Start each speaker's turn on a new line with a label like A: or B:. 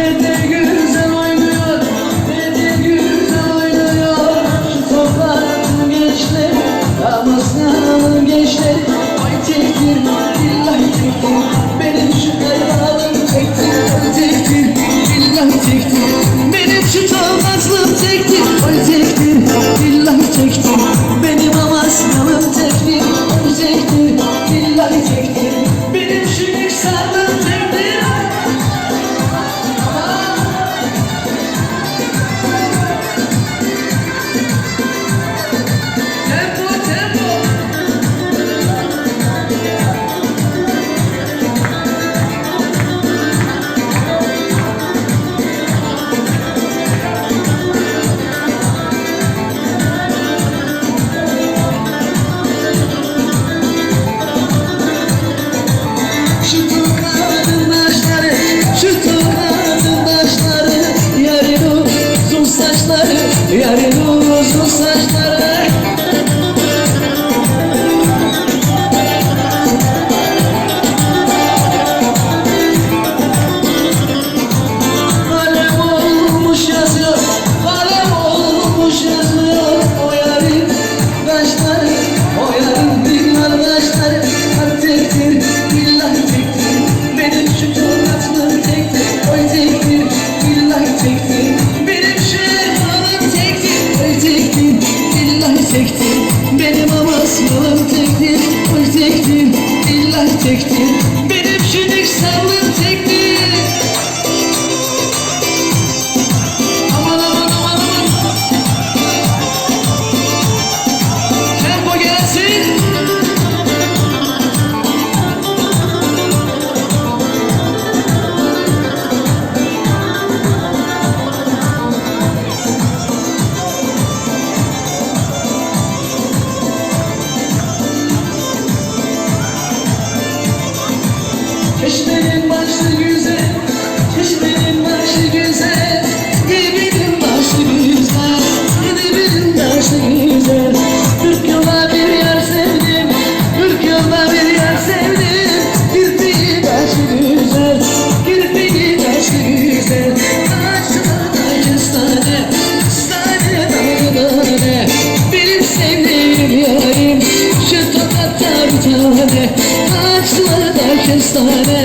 A: de gül. çektin. Benim amasyalım tektir Oy tektir, illah tektir sir